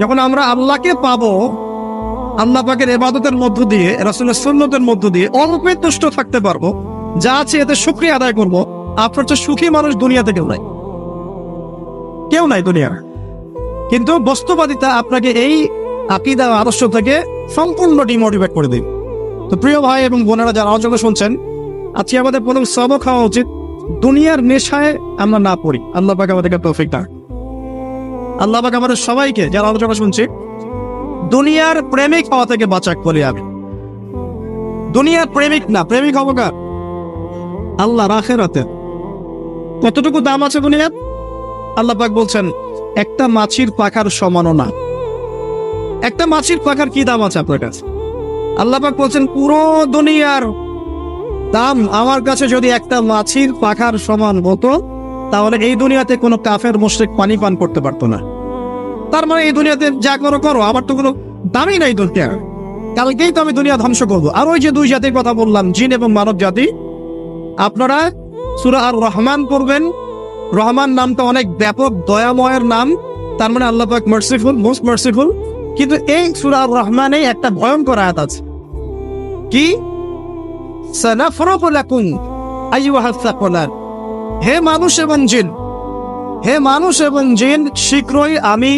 যখন আমরা আল্লাহকে পাবো, আল্লাহ পাকের এবাদতের মধ্য দিয়ে, রাসুলের সুন্নতের মধ্য দিয়ে অল্পে তুষ্ট থাকতে পারব। যা আছে এতে শুক্রিয়া আদায় করব। আপনার তো সুখী মানুষ দুনিয়াতে কেউ নাই। কেউ নাই দুনিয়ার। কিন্তু বস্তুবাদিতা আপনাকে এই আকিদা আদর্শ থেকে সম্পূর্ণ ডিমোটিভেট করে দেবে। তো প্রিয় ভাই এবং বোনেরা যারা আলোচনা শুনছেন, আজকে আমাদের প্রথম সবক খাওয়া উচিত। দুনিয়ার নেশায় আমরা না পড়ি। আল্লাহ পাক আমাদেরকে তৌফিক দান। আল্লাহ আমাদের সবাইকে যারা আলোচনা শুনছি, দুনিয়ার প্রেমিক হওয়া থেকে বাঁচাক বলি আমি। দুনিয়ার প্রেমিক না, প্রেমিক হব কার? আল্লাহ রাখে রাতে কতটুকু দাম আছে দুনিয়ার? আল্লাহ পাক বলছেন, একটা মাছির পাখার সমানও না। একটা মাছির পাখার কি দাম আছে আপনার কাছে? আল্লাহ পাক বলছেন, পুরো দুনিয়ার দাম আমার কাছে যদি একটা মাছির পাখার সমান হতো, তাহলে এই দুনিয়াতে কোনো কাফের, মুশরিক পানি পান করতে পারতো না। তার মানে এই দুনিয়াতে যা করো করো, আমার তো কোনো দামই নাই দুনিয়া কালকেই তো আমি দুনিয়া ধ্বংস করব। আর ওই যে দুই জাতির কথা বললাম, জিন এবং মানব জাতি, আপনারা সুরা আর রহমান পড়বেন। রহমান নামটা অনেক ব্যাপক, দয়াময়ের নাম। তার মানে আল্লাহ পাক মার্সিফুল মোস্ট মার্সিফুল কিন্তু এই সুরা আর রহমানে একটা ভয়ঙ্কর আয়াত আছে। কি? হে মানুষ এবং জিন, হে মানুষ এবং জিন, শীঘ্রই আমি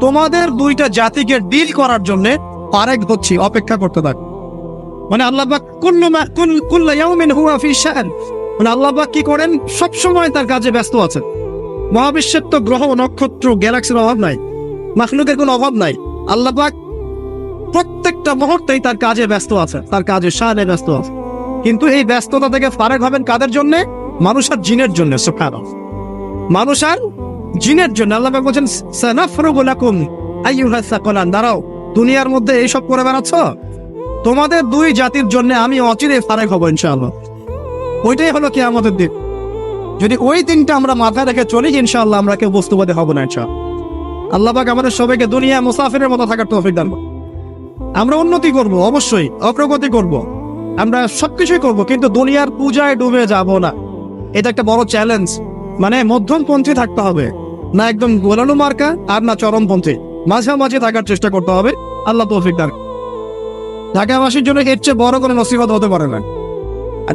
তোমাদের দুইটা জাতিকে ডিল করার জন্য আরেক হচ্ছি, অপেক্ষা করতে থাক। মানে আল্লাহ শান মানে আল্লাহ কি করেন? সব সময় তার কাজে ব্যস্ত আছেন মহাবিশ্বের তো গ্রহ, নক্ষত্র, গ্যালাক্সির অভাব নাই। মাখলুকের কোনো অভাব নাই। আল্লাহবাক প্রত্যেকটা মুহূর্তেই তার কাজে ব্যস্ত আছে, তার কাজে সাহায্যে ব্যস্ত আছে। কিন্তু এই ব্যস্ততা থেকে ফারেক হবেন কাদের জন্য? মানুষ আর জিনের জন্য, সুবহানাল্লাহ। মানুষ আর জিনের জন্য আল্লাহ বলছেন, সানাফরুগু লাকুম আইয়ুহাস সাকলান। দাঁড়াও, দুনিয়ার মধ্যে এইসব করে বেড়াচ্ছ? তোমাদের দুই জাতির জন্য আমি অচিরে ফারেক হব, ইনশাআল্লাহ। ওইটাই হলো কি আমাদের দিন। যদি ওই দিনটা আমরা মাথায় রেখে চলি, ইনশাআল্লাহ আমরা কেউ বস্তুবাদী হব না, ইনশাআল্লাহ। আল্লাহ পাক আমাদের সবাইকে দুনিয়া মুসাফিরের মতো থাকার তৌফিক দান। আমরা উন্নতি করব, অবশ্যই, অগ্রগতি করব। আমরা সবকিছুই করব, কিন্তু দুনিয়ার পূজায় ডুবে যাব না। এটা একটা বড় চ্যালেঞ্জ মানে মধ্যমপন্থী থাকতে হবে। না একদম গোলানো মার্কা আর না চরমপন্থী। মাঝামাঝি থাকার চেষ্টা করতে হবে। আল্লাহ তৌফিক দান। ঢাকাবাসীর জন্য এর চেয়ে বড় কোনো নসিবত হতে পারে না।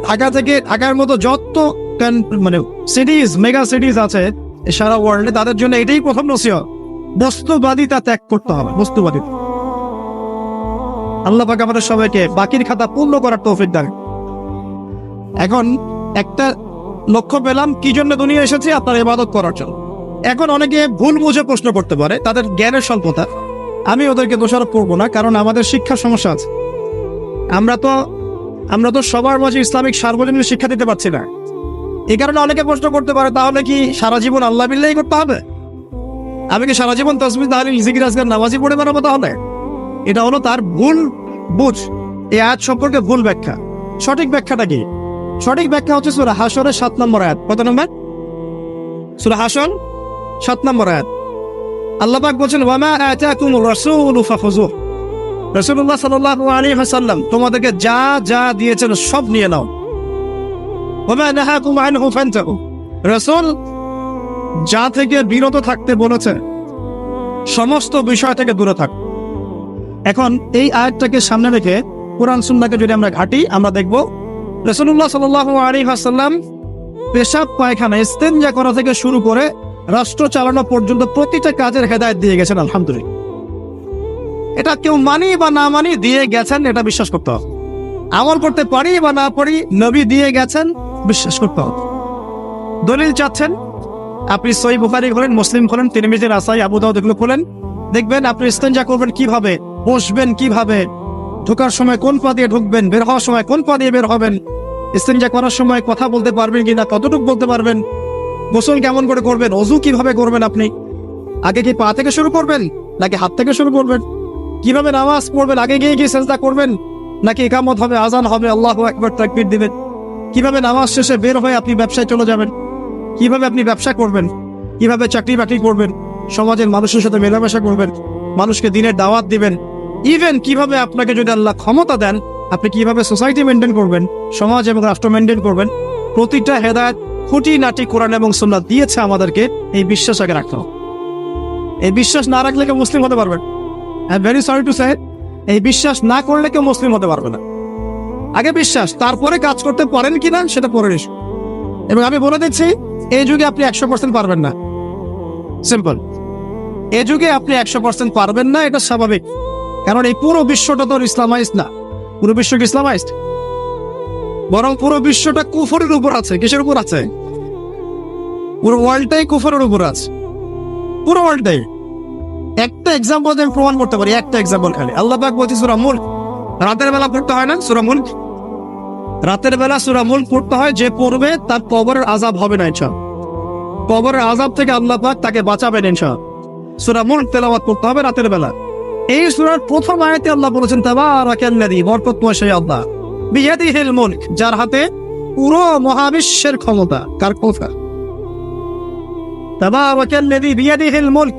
ঢাকা থেকে ঢাকার মতো যত মানে সিটিজ মেগা সিটিজ আছে, সারা ওয়ার্ল্ডে তাদের জন্য এটাই প্রথম নসিহত। বস্তুবাদিতা ত্যাগ করতে হবে বস্তুবাদিতা আল্লাহ পাক আমাদের সবাইকে বাকির খাতা পূর্ণ করার তৌফিক দান। এখন একটা লক্ষ্য পেলাম, কি জন্য দুনিয়া এসেছে? আপনার ইবাদত করার জন্য। এখন অনেকে ভুল বুঝে প্রশ্ন করতে পারে, তাদের জ্ঞানের স্বল্পতা। আমি ওদেরকে দোষারোপ করব না, কারণ আমাদের শিক্ষার সমস্যা আছে। আমরা তো আমরা তো সবার মাঝে ইসলামিক সার্বজনীন শিক্ষা দিতে পারছি না। এই কারণে অনেকে প্রশ্ন করতে পারে, তাহলে কি সারা জীবন আল্লাহ বিল্লাহি করতে হবে? আমি কি সারা জীবন তসবির তাহলে ইজিকির আজকাল নামাজি পড়ে বেড়াবো তাহলে? এটা হলো তার ভুল বুঝ। এই আয়াত সম্পর্কে ভুল ব্যাখ্যা। সঠিক ব্যাখ্যাটা কি? সঠিক ব্যাখ্যা হচ্ছে সুরা হাসরের সাত নম্বর আয়াত। কত নম্বর? সুরা হাসর সাত নম্বর আয়াত। আল্লাহ পাক বলছেন, ওয়ামা আতাকুম রাসূলু তোমাদেরকে যা যা দিয়েছেন সব নিয়ে নাও। ওয়ামা যা থেকে বিরত থাকতে বলেছে, সমস্ত বিষয় থেকে দূরে থাক। এখন এই আয়াতটাকে সামনে রেখে কোরআন সুন্নাহকে যদি আমরা ঘাটি, আমরা দেখব রাসূলুল্লাহ সাল্লাল্লাহু আলাইহি ওয়াসাল্লাম পেশাব পায়খানা ইস্তেঞ্জা করা থেকে শুরু করে রাষ্ট্র চালানো পর্যন্ত প্রতিটা কাজের হেদায়ত দিয়ে গেছেন, আলহামদুলিল্লাহ। এটা কেউ মানি বা না মানি দিয়ে গেছেন, এটা বিশ্বাস করতে হবে। আমল করতে পারি বা না পারি, নবী দিয়ে গেছেন, বিশ্বাস করতে হবে। দলিল চাচ্ছেন, আপনি সই বুখারি খোলেন, মুসলিম খোলেন তিরমিজির আসাই আবু দাউদ এগুলো খোলেন। দেখবেন আপনি ইস্তেঞ্জা করবেন কীভাবে, বসবেন কীভাবে, ঢোকার সময় কোন পা দিয়ে ঢুকবেন, বের হওয়ার সময় কোন পা দিয়ে বের হবেন ইস্তেঞ্জা করার সময় কথা বলতে পারবেন কিনা, কতটুকু বলতে পারবেন গোসল কেমন করে করবেন? অজু কীভাবে করবেন আপনি? আগে কি পা থেকে শুরু করবেন, নাকি হাত থেকে শুরু করবেন? কীভাবে নামাজ পড়বেন? আগে গিয়ে গিয়ে সেজদা করবেন? নাকি একামত হবে, আজান হবে? আল্লাহ একবার তাকবীর দিবেন। কীভাবে নামাজ শেষে বের হয়ে আপনি ব্যবসায় চলে যাবেন? কীভাবে আপনি ব্যবসা করবেন? কীভাবে চাকরি বাকরি করবেন? সমাজের মানুষের সাথে মেলামেশা করবেন? মানুষকে দিনের দাওয়াত দিবেন? ইভেন কীভাবে আপনাকে যদি আল্লাহ ক্ষমতা দেন, আপনি কীভাবে সোসাইটি মেনটেন করবেন? সমাজ এবং রাষ্ট্র মেনটেন করবেন? প্রতিটা হেদায়ত খুঁটি, নাটি, কোরআন এবং সুন্নাত দিয়েছে আমাদেরকে। এই বিশ্বাস আগে রাখতে এই বিশ্বাস না রাখলে কেউ মুসলিম হতে পারবে I very sorry to say এই বিশ্বাস না করলে কেউ মুসলিম হতে পারবে না। আগে বিশ্বাস, তারপরে কাজ করতে পারেন কিনা সেটা পরে ইস্যু এবং আমি বলে দিচ্ছি, এই যুগে আপনি একশো পার্সেন্ট পারবেন না। সিম্পল এ যুগে আপনি একশো পার্সেন্ট পারবেন না, এটা স্বাভাবিক। কারণ এই পুরো বিশ্বটা তো ইসলামাইজ না। পুরো বিশ্ব ইসলামাইজড বরং পুরো বিশ্বটা কুফরের উপর আছে। কিসের উপর আছে? পুরো ওয়ার্ল্ডটাই কুফরের উপর আছে। পুরো ওয়ার্ল্ডটাই একটা এক্সাম্পল আমি প্রমাণ করতে পারি, একটা এক্সাম্পল খালি। আল্লাহ পাক বলছি, সুরা মুল্ক। রাতের বেলা পড়তে হয় না? সুরা মুল্ক? রাতের বেলা সুরা মুল্ক পড়তে হয়, যে পড়বে তার কবরের আজাব হবে না ইনশা কবরের আজাব থেকে আল্লাহ পাক তাকে বাঁচাবেন ইনশা সুরা মুল্ক তেলাওয়াত করতে হবে রাতের বেলা। এই সুরার প্রথম আয়াতে আল্লাহ বলেছেন, তাবারাকাল্লাযী বরকতময় সেই আল্লাহ। বিয়াদিহিল মুলক, যার হাতে পুরো মহাবিশ্বের ক্ষমতা কার তাবারাকাল্লাযী বিয়াদিহিল মুলক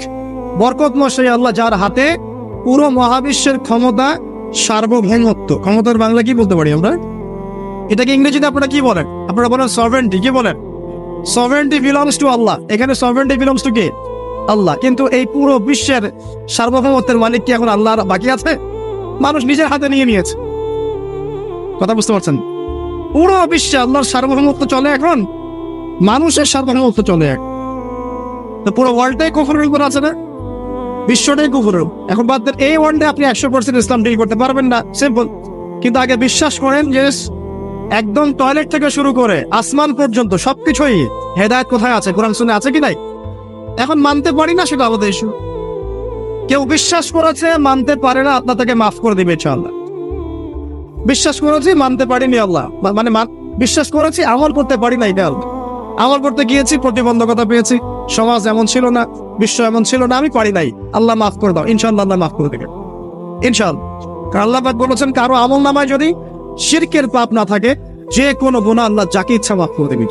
বরকতময় আল্লাহ, যার হাতে পুরো মহাবিশ্বের ক্ষমতা, সার্বভৌমত্ব। ক্ষমতার বাংলা কি বলতে পারি আমরা? এটাকে ইংরেজিতে আপনারা কি বলেন? আপনারা বলেন সভেন্টি কি বলেন? Seventy belongs to Allah. এখানে সভেন্টি বিলংস টু কে? আল্লাহ। কিন্তু এই পুরো বিশ্বের সার্বভৌমত্বের মালিক কি এখন আল্লাহর বাকি আছে? মানুষ নিজের হাতে নিয়ে নিয়েছে। কথা বুঝতে পারছেন? পুরো বিশ্বে আল্লাহর সার্বভৌমত্ব চলে এখন? মানুষের সার্বভৌমত্ব চলে এখন তো পুরো ওয়ার্ল্ডটাই কুফরের উপর আছে না? বিশ্বটাই কুফরের এখন বাদ দেন, এই ওয়ার্ল্ডে আপনি একশো পার্সেন্ট ইসলাম ডিল করতে পারবেন না। সিম্পল কিন্তু আগে বিশ্বাস করেন যে একদম টয়লেট থেকে শুরু করে আসমান পর্যন্ত সবকিছুই হেদায়ত কোথায় আছে? কোরআন শুনে আছে কি নাই? এখন মানতে পারি না সেটা আমাদের ইস্যু কেউ বিশ্বাস করেছে, মানতে পারে না আপনার তাকে মাফ করে দিবে ইনশাআল্লাহ। বিশ্বাস করেছি, মানতে পারিনি আল্লাহ। মানে বিশ্বাস করেছি, আমল করতে পারি না এটা আল্লাহ। আমল করতে গিয়েছি, প্রতিবন্ধকতা পেয়েছি। সমাজ এমন ছিল না, বিশ্ব এমন ছিল না, আমি পারি নাই। আল্লাহ মাফ করে দাও, ইনশাআল্লাহ আল্লাহ মাফ করে দেবে ইনশাআল্লাহ। কারণ আল্লাহ বলেছেন, কারও আমল নামায় যদি শিরকের পাপ না থাকে, যে কোনো গুণা আল্লাহ যাকে ইচ্ছা মাফ করে দেবে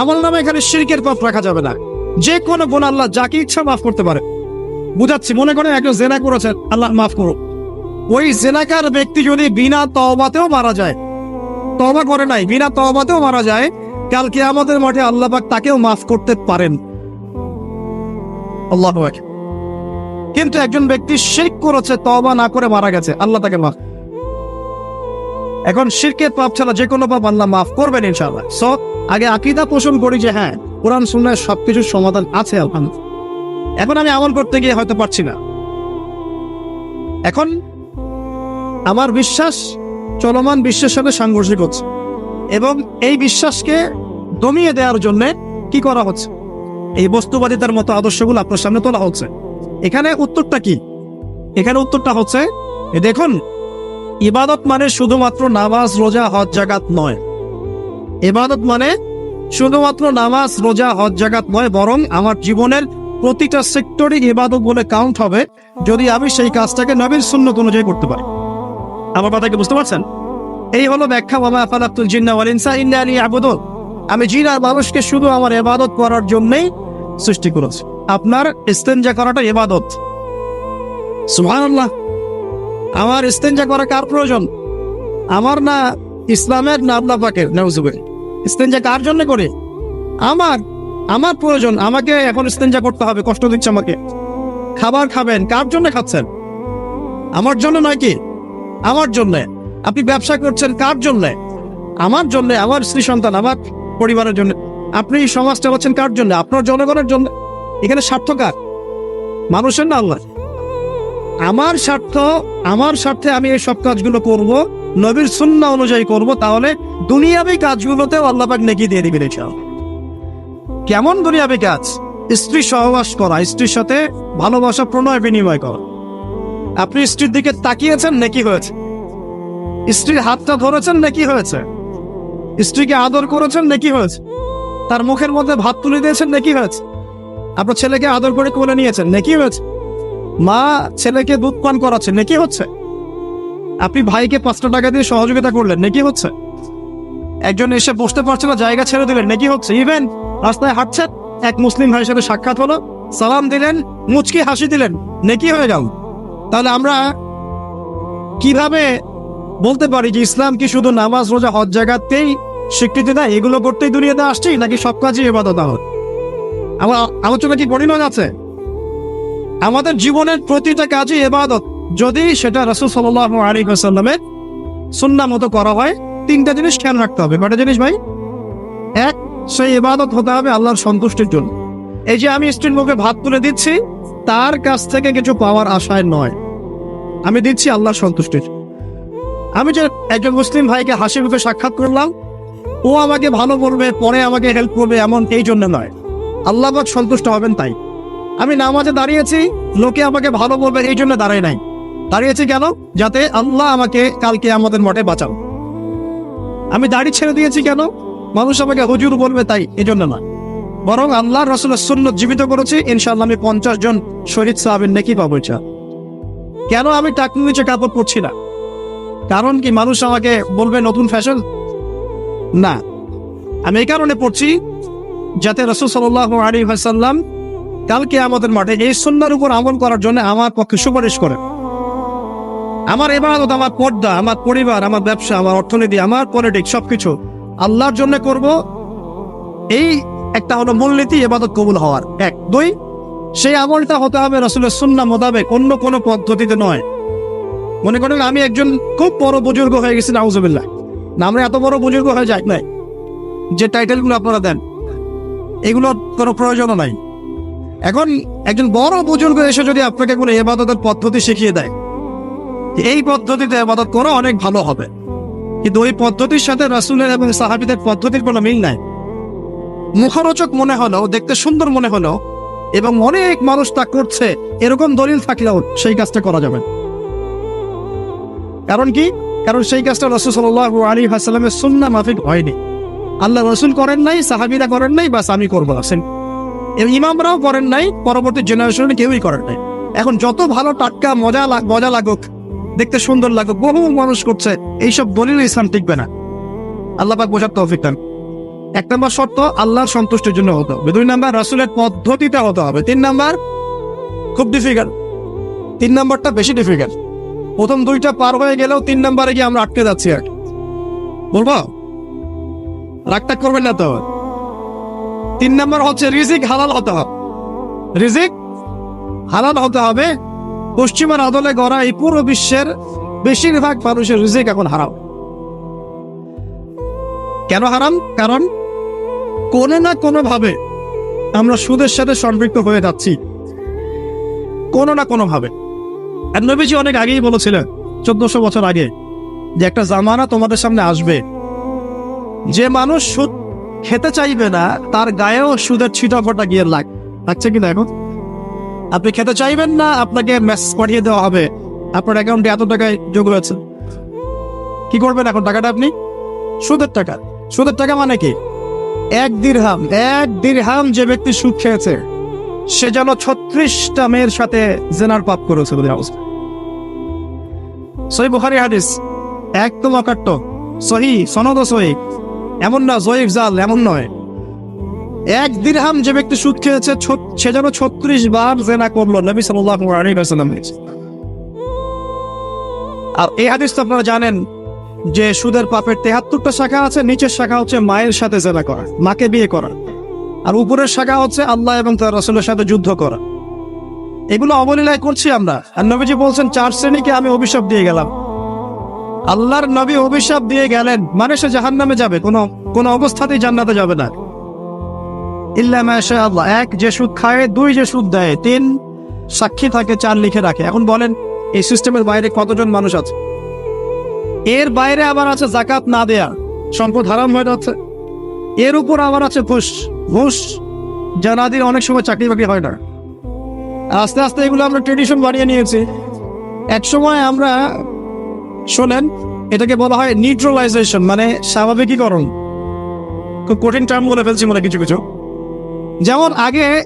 আমল নামে এখানে শিরকের পাপ রাখা যাবে না। যে কোনো গুণা আল্লাহ যাকে ইচ্ছা মাফ করতে পারে। বুঝাচ্ছি, মনে করেন একজন জেনা করেছেন, আল্লাহ মাফ করো ওই জেনাকার ব্যক্তি যদি বিনা তওবাতেও মারা যায়, তওবা করে নাই, বিনা তওবাতেও মারা যায় কালকে আমাদের মাঠে আল্লাহ পাক তাকেও মাফ করতে পারেন। আল্লাহ কিন্তু একজন ব্যক্তি শেখ করেছে, তওবা না করে মারা গেছে, আল্লাহ তাকে মাফ। এখন শিরকের পাপ ছাড়া যে কোনো পাপ আল্লাহ মাফ করবেন ইনশাআল্লাহ। সো আগে আকিদা পোষণ করি যে হ্যাঁ কোরআন শুনলে সবকিছুর সমাধান আছে, আলহামদুলিল্লাহ। এখন আমি আমল করতে গিয়ে হয়তো পারছি না। এখন আমার বিশ্বাস চলমান বিশ্বের সাথে সাংঘর্ষিক হচ্ছে এবং এই বিশ্বাসকে দমিয়ে দেওয়ার জন্য কি করা হচ্ছে? এই বস্তুবাদিতার মতো আদর্শগুলো আপনার সামনে তোলা হচ্ছে। এখানে উত্তরটা কি? এখানে উত্তরটা হচ্ছে দেখুন, ইবাদত মানে শুধুমাত্র নামাজ, রোজা, হজ জাগাত নয়। ইবাদত মানে শুধুমাত্র নামাজ, রোজা, হজ জাগাত নয়, বরং আমার জীবনের প্রতিটা সেক্টরই ইবাদত বলে কাউন্ট হবে যদি আমি সেই কাজটাকে নবীর সুন্নত অনুযায়ী করতে পারি। আমার কথা কি বুঝতে পারছেন? এই হলো ব্যাখ্যা বাবা আফালাতুল জিন্না ওয়াল ইনসা ইন্না আলী আমি জিন আর মানুষকে শুধু আমার ইবাদত করার জন্যই সৃষ্টি করেছি। আপনার ইস্তেঞ্জা করাটা ইবাদত। সুবহানাল্লাহ। আমার ইস্তেঞ্জা করা কার প্রয়োজন? আমার না ইসলামের না আল্লাহ পাকের নাউজুবিল ইস্তেঞ্জা কার জন্য করে? আমার আমার প্রয়োজন। আমাকে এখন ইস্তেঞ্জা করতে হবে, কষ্ট দিচ্ছে আমাকে। খাবার খাবেন, কার জন্য খাচ্ছেন? আমার জন্য নয় কি? আমার জন্য? আপনি ব্যবসা করছেন কার জন্য? আমার জন্য, আমার স্ত্রী, সন্তান, আমার পরিবারের জন্য। আপনি এই সমাজ চালাচ্ছেন কার জন্য? আপনার জনগণের জন্য। এখানে স্বার্থ কার? মানুষের না আল্লাহ আমার স্বার্থ, আমার স্বার্থে আমি এই সব কাজগুলো করব, নবীর সুন্না অনুযায়ী করব, তাহলে দুনিয়াবি কাজগুলোতেও আল্লাহ পাক নেকি দিয়ে দিবেন ইনশাআল্লাহ। কেমন দুনিয়াবি কাজ? স্ত্রী সহবাস করা, স্ত্রীর সাথে ভালোবাসা, প্রণয়, বিনিময় করা। আপনি স্ত্রীর দিকে তাকিয়েছেন নাকি হয়েছে? স্ত্রীর হাতটা ধরেছেন নাকি হয়েছে? স্ত্রীকে আদর করেছেন নাকি হয়েছে? তার মুখের মধ্যে ভাত তুলে দিয়েছেন নাকি হয়েছে? আপনার ছেলেকে আদর করে কোলে নিয়েছেন নাকি হয়েছে? মা ছেলেকে দুধ পান করাচ্ছে নাকি হচ্ছে? আপনি ভাইকে পাঁচটা টাকা দিয়ে সহযোগিতা করলেন নাকি হচ্ছে? একজন এসে বসতে পারছে না, জায়গা ছেড়ে দিলেন নাকি হচ্ছে? ইভেন রাস্তায় হাঁটছেন, এক মুসলিম ভাইয়ের সাথে সাক্ষাৎ হলো, সালাম দিলেন, মুচকি হাসি দিলেন, নেকি হয়ে গেল? তাহলে আমরা কীভাবে বলতে পারি যে ইসলাম কি শুধু নামাজ, রোজা, হজ জায়গাতেই স্বীকৃতি দেয়? এগুলো করতেই দুনিয়াতে আসছি, নাকি সব কাজই এবাদত হয় আমার চোখে কি পরিণয় আছে? আমাদের জীবনের প্রতিটা কাজই এবাদত যদি সেটা রসুল সাল্লাহ আলী সাল্লামের সুন্না মতো করা হয়, তিনটা জিনিস খেয়াল রাখতে হবে। কটা জিনিস ভাই? এক, সেই ইবাদত হতে হবে আল্লাহর সন্তুষ্টির জন্য। এই যে আমি স্ত্রীর মুখে ভাত তুলে দিচ্ছি তার কাছ থেকে কিছু পাওয়ার আশায় নয়। আমি দিচ্ছি আল্লাহ সন্তুষ্টির। আমি যে একজন মুসলিম ভাইকে হাসি মুখে সাক্ষাৎ করলাম, ও আমাকে ভালো বলবে পরে আমাকে হেল্প করবে এমন এই জন্য নয়। আল্লাহ সন্তুষ্ট হবেন তাই। আমি নামাজে দাঁড়িয়েছি, লোকে আমাকে ভালো বলবে এই জন্য দাঁড়ায় নাই। দাঁড়িয়েছি কেন? যাতে আল্লাহ আমাকে কালকে আমাদের মঠে বাঁচাও আমি দাড়ি ছেড়ে দিয়েছি কেন? মানুষ আমাকে হুজুর বলবে তাই এই জন্য না বরং আল্লাহ রসুলের সুন্নত জীবিত করেছি, ইনশাআল্লাহ আমি পঞ্চাশ জন শহীদ সাহাবের নাকি পাবো ইচ্ছা কেন আমি টাকনু নিচে কাপড় পরছি না? কারণ কি মানুষ আমাকে বলবে, নতুন ফ্যাশন? না। আমি এই কারণে পড়ছি যাতে রসুল সাল্লাহ আলী ভাসাল্লাম কালকে আমাদের মাঠে এই সন্ন্যার উপর আমল করার জন্য আমার পক্ষে সুপারিশ করে আমার এবাদত আমার পর্দা, আমার পরিবার, আমার ব্যবসা, আমার অর্থনীতি, আমার পলিটিক্স সবকিছু আল্লাহর জন্য করব। এই একটা হলো মূলনীতি এবাদত কবুল হওয়ার। এক। দুই, সেই আমলটা হতে হবে রসুলের সুন্না মোতাবেক, অন্য কোনো পদ্ধতিতে নয়। মনে করেন আমি একজন খুব বড় বুজুর্গ হয়ে গেছি, নাউজুবিল্লাহ। না, আমরা এত বড় বুজুর্গ হয়ে যাই নাই। যে টাইটেলগুলো আপনারা দেন, এগুলোর কোনো প্রয়োজনও নাই। এখন একজন বড় বুজুর্গ এসে যদি আপনাকে কোনো এবাদতের পদ্ধতি শিখিয়ে দেয় এই পদ্ধতিতে এবাদত করা অনেক ভালো হবে। কিন্তু ওই পদ্ধতির সাথে রাসুলের এবং সাহাবিদের পদ্ধতির কোনো মিল নাই। মুখরোচক মনে হলো দেখতে সুন্দর মনে হলো এবং অনেক মানুষ তা করছে, এরকম দলিল থাকলেও সেই কাজটা করা যাবে কারণ কি? কারণ সেই কাজটা রসুল সাল্লাহ আলী হাসালামের সুন্না মাফিক হয়নি। আল্লাহ রসুল করেন নাই, সাহাবিরা করেন নাই, বাস আমি করব, আসেন। এবং ইমামরাও করেন নাই, পরবর্তী জেনারেশনে কেউই করেন নাই। এখন যত ভালো টাটকা, মজা মজা লাগুক, দেখতে সুন্দর লাগুক, বহু মানুষ করছে, এইসব দলিল ইসলাম টিকবে না। আল্লাহ পাক বোঝার তৌফিক দান। এক নম্বর শর্ত, আল্লাহর সন্তুষ্টির জন্য হতে হবে। দুই নাম্বার, রাসুলের পদ্ধতিতে হতে হবে। তিন নাম্বার, খুব ডিফিকাল্ট তিন নাম্বারটা বেশি ডিফিকাল্ট প্রথম দুইটা পার হয়ে গেলেও তিন নাম্বারে গিয়ে আমরা আটকে যাচ্ছি আর। বলব? রাগটা করবেন না তো। তিন নাম্বার হচ্ছে রিজিক হালাল হতে হবে। রিজিক হালাল হতে হবে। পশ্চিমের আদলে গড়া এই পুরো বিশ্বের বেশিরভাগ মানুষের রিজিক এখন হারাম। কেন হারাম? কারণ কোনো না কোনো ভাবে আমরা সুদের সাথে সম্পৃক্ত হয়ে যাচ্ছি। কোনো না কোনো ভাবে আর নবীজি অনেক আগেই বলেছিলেন, চোদ্দশো বছর আগে, যে একটা জামানা তোমাদের সামনে আসবে। যে মানুষ সুদ খেতে চাইবে না, তার গায়েও সুদের ছিটা ফোটা গিয়ে লাগ লাগছে কিনা এখন আপনি খেতে চাইবেন না, আপনাকে মেসেজ পাঠিয়ে দেওয়া হবে। আপনার অ্যাকাউন্টে এত টাকায় যোগ হয়েছে। কি করবেন এখন টাকাটা আপনি? সুদের টাকা। সুদের টাকা মানে কি? এক দিরহাম এক দিরহাম যে ব্যক্তি সুদ খেয়েছে, সে যেন ছত্রিশটা মেয়ের সাথে জেনার পাপ করেছে সহি বুখারি হাদিস, একদম অকাট্য। সহি সনদ সহি। এমন না, জয়ীফ জাল, এমন নয়। এক দিরহাম যে ব্যক্তি সুদ খেয়েছে সে যেন ছত্রিশ বার জেনা করল, নবী সাল্লাহ আলাইসাল্লাম আর এই হাদিস তো আপনারা জানেন যে সুদের পাপের তেহাত্তরটা শাখা আছে, নিচের শাখা হচ্ছে মায়ের সাথে জেনা করা, মাকে বিয়ে করা। আর উপরের শাখা হচ্ছে আল্লাহ এবং তার রসুলের সাথে যুদ্ধ করা। এগুলো অবলীলায় করছি আমরা। আর নবীজি বলছেন, চার শ্রেণীকে আমি অভিশাপ দিয়ে গেলাম। আল্লাহর নবী অভিশাপ দিয়ে গেলেন মানে সে জাহান নামে যাবে, কোনো কোনো অবস্থাতেই জান্নাতে যাবে না। ইল্লা আল্লাহ, এক যে সুদ খায়, দুই যে সুদ দেয়, তিন সাক্ষী থাকে, চার লিখে রাখে। এখন বলেন, এই সিস্টেমের বাইরে কতজন মানুষ আছে? এর বাইরে আবার আছে জাকাত না দেয়া। সম্পদ হারাম হয়ে যাচ্ছে। এর উপর আবার আছে ঘুষ ঘুষ জানাদির অনেক সময় চাকরি বাকরি হয় না। আস্তে আস্তে এগুলো আমরা ট্রেডিশন বানিয়ে নিয়েছি। এক সময় আমরা শোনেন, এটাকে বলা হয় নিউট্রালাইজেশন মানে স্বাভাবিকীকরণ। খুব কঠিন টার্ম বলে ফেলছি মনে কিছু কিছু। যেমন আগে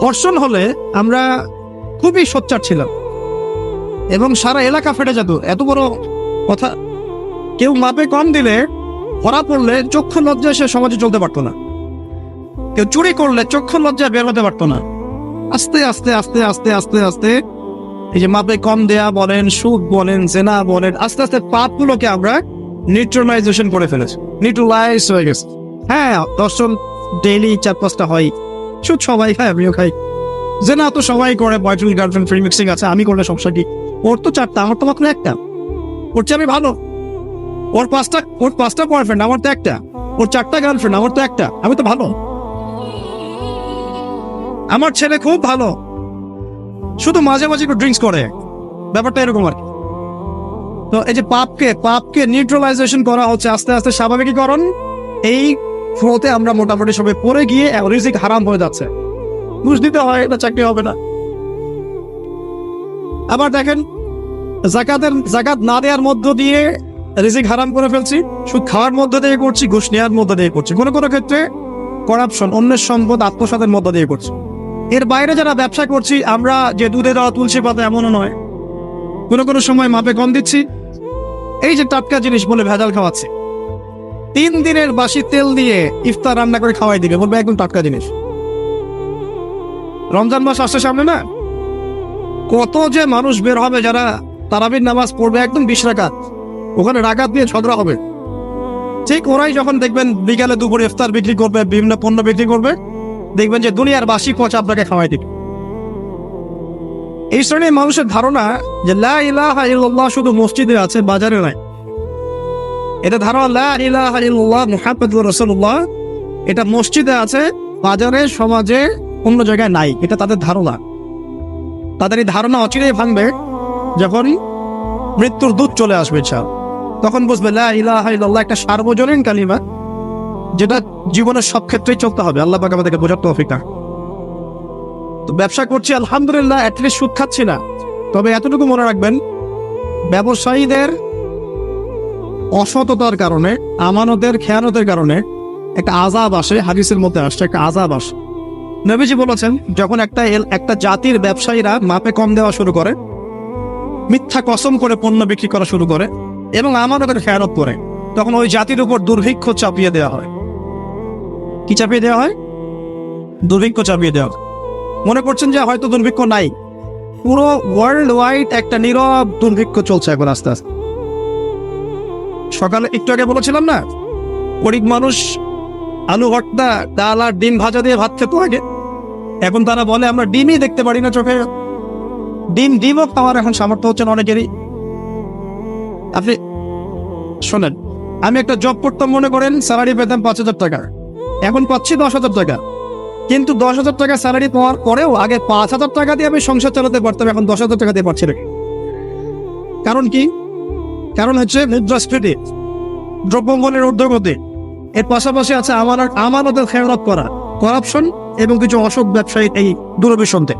ধর্ষণ হলে আমরা খুবই সোচ্চার ছিলাম। এবং সারা এলাকা ফেটে যেত। এত বড় কথা, কেউ মাপে কম দিলে, ধরা পড়লে চক্ষু লজ্জায় সে সমাজে চলতে পারতো না। কেউ চুরি করলে চক্ষু লজ্জায় বের হতে পারতো না। আস্তে আস্তে আস্তে আস্তে আস্তে আস্তে এই যে মাপে কম দেয়া বলেন, সুদ বলেন, জেনা বলেন, আস্তে আস্তে পাপগুলোকে আমরা নিউট্রালাইজেশন করে ফেলেছি। নিউট্রালাইজ হয়ে গেছে। হ্যাঁ দর্শন ডেইলি চার পাঁচটা হয়। সুদ সবাই খায়, আমিও খাই। যে না তো সবাই করে বয়ফ্রেন্ড গার্লফ্রেন্ড ফ্রি মিক্সিং আছে, আমি করলে সমস্যা কি? ওর তো চারটা, আমার তো মাত্র একটা। ওর চেয়ে আমি ভালো। ওর পাঁচটা ওর পাঁচটা বয়ফ্রেন্ড আমার তো একটা। ওর চারটা গার্লফ্রেন্ড আমার তো একটা। আমি তো ভালো। আমার ছেলে খুব ভালো। শুধু মাঝে মাঝে একটু ড্রিঙ্কস করে। ব্যাপারটা এরকম আর। তো এই যে পাপকে পাপকে নিউট্রালাইজেশন করা হচ্ছে আস্তে আস্তে স্বাভাবিকীকরণ, এই ফ্লোতে আমরা মোটামুটি সবাই পড়ে গিয়ে রিজিক হারাম হয়ে যাচ্ছে। ঘুষ দিতে হয় এটা চাকরি হবে না। আবার দেখেন জাকাতের জাকাত না দেওয়ার মধ্য দিয়ে রিজিক হারাম করে ফেলছি, সুদ খাওয়ার মধ্য দিয়ে করছি, ঘুষ নেওয়ার মধ্য দিয়ে করছি। কোনো কোনো ক্ষেত্রে করাপশন অন্যের সম্পদ, আত্মসাতের মধ্য দিয়ে করছি। এর বাইরে যারা ব্যবসা করছি, আমরা যে দুধে দেওয়া তুলসী পাতা এমনও নয়। কোনো কোনো সময় মাপে কম দিচ্ছি। এই যে টাটকা জিনিস বলে ভেজাল খাওয়াচ্ছে। তিন দিনের বাসি তেল দিয়ে ইফতার রান্না করে খাওয়াই দিবে, বলবে একদম টাটকা জিনিস। রমজান মাস আসছে সামনে না? কত যে মানুষ বের হবে যারা তারাবির নামাজ পড়বে একদম বিশ রাকাত। ওখানে রাকাত দিয়ে ঝগড়া হবে। ঠিক ওরাই যখন দেখবেন বিকালে দুপুরে ইফতার বিক্রি করবে, বিভিন্ন পণ্য বিক্রি করবে, দেখবেন যে দুনিয়ার বাসি পচা আপনাকে খাওয়াই দিবে। এই শ্রেণির মানুষের ধারণা যে লা শুধু মসজিদে আছে, বাজারে নাই। এটা ধারণা লা এটা মসজিদে আছে, বাজারে, সমাজে অন্য জায়গায় নাই। এটা তাদের ধারণা। তাদের এই ধারণা অচিরেই ভাঙবে। যখন মৃত্যুর দুধ চলে আসবে ছাড় তখন বুঝবে ইলাহা একটা সার্বজনীন কালিমা যেটা জীবনের সব ক্ষেত্রেই চলতে হবে। আল্লাহ পাক আমাদেরকে বোঝার তৌফিক দান। তো ব্যবসা করছি, আলহামদুলিল্লাহ অ্যাটলিস্ট সুদ খাচ্ছি না। তবে এতটুকু মনে রাখবেন, ব্যবসায়ীদের অসততার কারণে, আমানতের খেয়ানতের কারণে একটা আজাব আসে, হাদিসের মধ্যে আসছে, একটা আজাব আসে। নবীজি বলেছেন, যখন একটা একটা জাতির ব্যবসায়ীরা মাপে কম দেওয়া শুরু করে মিথ্যা কসম করে পণ্য বিক্রি করা শুরু করে এবং আমারও আমানতের খেয়ানত করে। তখন ওই জাতির উপর দুর্ভিক্ষ চাপিয়ে দেওয়া হয়। কি চাপিয়ে দেওয়া হয়? দুর্ভিক্ষ চাপিয়ে দেওয়া। মনে করছেন যে হয়তো দুর্ভিক্ষ নাই। পুরো ওয়ার্ল্ড ওয়াইড একটা নীরব দুর্ভিক্ষ চলছে এখন আস্তে আস্তে। সকালে একটু আগে বলেছিলাম না? গরিব মানুষ আলু, ভর্তা, ডাল আর ডিম ভাজা দিয়ে ভাত খেত আগে। এখন তারা বলে, আমরা ডিমই দেখতে পারি না চোখে। ডিম ডিমও খাওয়ার এখন সামর্থ্য হচ্ছে না অনেকেরই। আপনি শোনেন, আমি একটা জব করতাম মনে করেন স্যালারি পেতাম পাঁচ হাজার টাকা। এখন পাচ্ছি দশ হাজার টাকা। কিন্তু দশ হাজার টাকা স্যালারি পাওয়ার পরেও আগে পাঁচ হাজার টাকা দিয়ে আমি সংসার চালাতে পারতাম, এখন দশ হাজার টাকা দিয়ে পারছি না। কারণ কি? কারণ হচ্ছে মুদ্রাস্ফীতি দ্রব্যমূল্যের ঊর্ধ্বগতি। এর পাশাপাশি আছে আমার আমানতের খেয়ানত করা করাপশন এবং কিছু অসৎ ব্যবসায়ী এই দূরভিসন্ধে